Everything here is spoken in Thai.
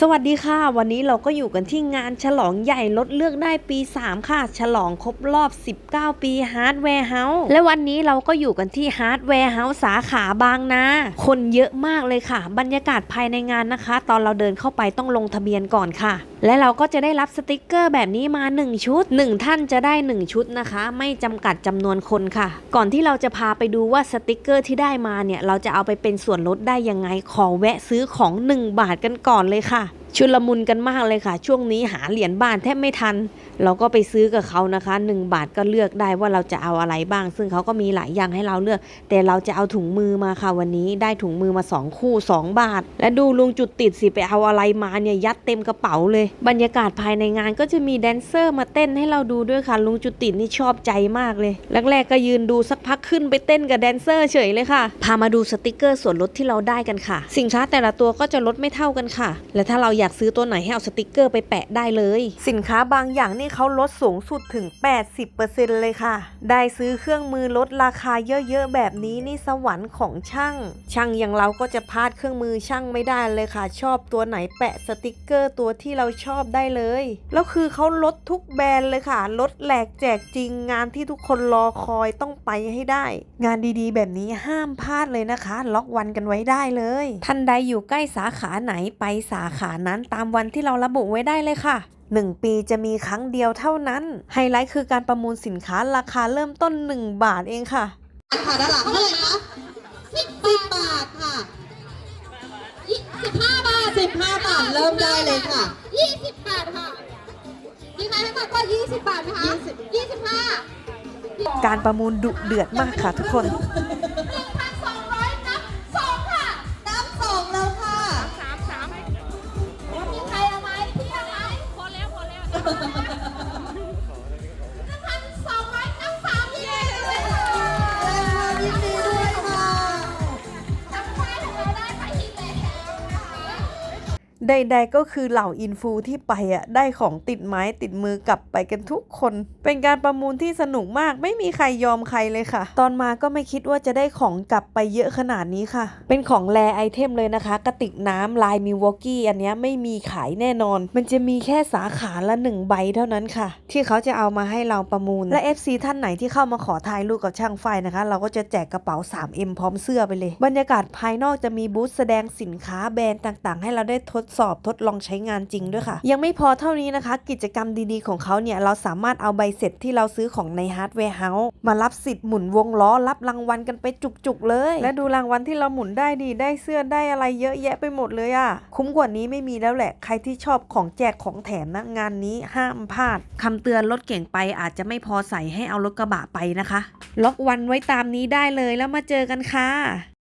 สวัสดีค่ะ วันนี้เราก็อยู่กันที่งานฉลองใหญ่ลดเลือกได้ปี 3 ค่ะ ฉลองครบรอบ 19 ปีฮาร์ดแวร์เฮาส์และวันนี้เราก็อยู่กันที่ฮาร์ดแวร์เฮาส์สาขาบางนา คนเยอะมากเลยค่ะ บรรยากาศภายในงานนะคะ ตอนเราเดินเข้าไปต้องลงทะเบียนก่อนค่ะและเราก็จะได้รับสติกเกอร์แบบนี้มา 1 ชุด 1 ท่านจะได้ 1 ชุดนะคะ ไม่จำกัดจำนวนคนค่ะ ก่อนที่เราจะพาไปดูว่าสติกเกอร์ที่ได้มาเนี่ย เราจะเอาไปเป็นส่วนลดได้ยังไง ขอแวะซื้อของ 1 บาทกันก่อนเลยค่ะ ชุลมุนกันมากเลยค่ะ ช่วงนี้หาเหรียญบ้านแทบไม่ทัน เราก็ไปซื้อกับเขานะคะ 1 บาทก็เลือกได้ว่าเราจะเอาอะไรบ้าง ซึ่งเขาก็มีหลายอย่างให้เราเลือก แต่เราจะเอาถุงมือมาค่ะวันนี้ได้ถุงมือมา 2 คู่ 2 บาท และดูลุงจุดติดสิไปเอาอะไรมาเนี่ยยัดเต็มกระเป๋าเลย บรรยากาศภายในงานก็จะมีแดนเซอร์มาเต้นให้เราดูด้วยค่ะลุงจุดติดนี่ชอบใจมากเลยแรกๆก็ยืนดูสักพักขึ้นไปเต้นกับแดนเซอร์เฉยเลยค่ะพามาดูสติกเกอร์ส่วนลดที่เราได้กันค่ะ สินค้าแต่ละตัวก็จะลดไม่เท่ากันค่ะ และถ้าเราอยากซื้อตัวไหนให้เอาสติกเกอร์ไปแปะได้เลย สินค้าบางอย่างนี่เขาลดสูงสุดถึง 80%เลยค่ะ ได้ซื้อเครื่องมือลดราคาเยอะๆ แบบนี้นี่สวรรค์ของช่าง ช่างอย่างเราก็จะพลาดเครื่องมือช่างไม่ได้เลยค่ะ ชอบตัวไหนแปะสติกเกอร์ตัวที่เราชอบได้เลย แล้วคือเขาลดทุกแบรนด์เลยค่ะ ลดแหลกแจกจริงงานที่ทุกคนรอคอยต้องไปให้ได้ งานดีๆ แบบนี้ห้ามพลาดเลยนะคะ ล็อกวันกันไว้ได้เลย ท่านใดอยู่ใกล้สาขาไหนไปสาขานั้นตามวันที่เราระบุไว้ได้เลยค่ะ 1 ปีจะมีครั้งเดียวเท่านั้น ไฮไลท์คือการประมูลสินค้าราคาเริ่มต้น 1 บาทเองค่ะค่ะด้านหลังเท่าไหร่คะสิบบาทค่ะสิบห้าบาทสิบห้าบาทเริ่มได้เลยค่ะยี่สิบบาทค่ะมีใครให้มากกว่ายี่สิบบาทไหมคะ20ยี่สิบห้าการประมูลดุเดือดมากค่ะทุกคนหนึ่งพัน ใดๆก็คือเหล่าอินฟูที่ไปอะได้ของติดไม้ติดมือกลับไปกันทุกคน เป็นการประมูลที่สนุกมากไม่มีใครยอมใครเลยค่ะ ตอนมาก็ไม่คิดว่าจะได้ของกลับไปเยอะขนาดนี้ค่ะ เป็นของแรไอเทมเลยนะคะ กระติกน้ำลายมิวอกกี้อันเนี้ยไม่มีขายแน่นอน มันจะมีแค่สาขาละหนึ่งใบเท่านั้นค่ะ ที่เขาจะเอามาให้เราประมูล และ FC ท่านไหนที่เข้ามาขอถ่ายรูปกับช่างไฟนะคะ เราก็จะแจกกระเป๋า 3M พร้อมเสื้อไปเลย บรรยากาศภายนอกจะมีบูธแสดงสินค้าแบรนด์ต่างๆ ให้เราได้ทดสอบทดลองใช้งานจริงด้วยค่ะ ยังไม่พอเท่านี้นะคะ กิจกรรมดีๆของเขาเนี่ย เราสามารถเอาใบเสร็จที่เราซื้อของในฮาร์ดแวร์เฮาส์มารับสิทธิ์หมุนวงล้อรับรางวัลกันไปจุกๆเลย และดูรางวัลที่เราหมุนได้ดีได้เสื้อได้อะไรเยอะแยะไปหมดเลยอะคุ้มกว่านี้ไม่มีแล้วแหละ ใครที่ชอบของแจกของแถมนะงานนี้ห้ามพลาดคำเตือนรถเก่งไปอาจจะไม่พอใส่ให้เอารถกระบะไปนะคะ ล็อกวันไว้ตามนี้ได้เลยแล้วมาเจอกันค่ะ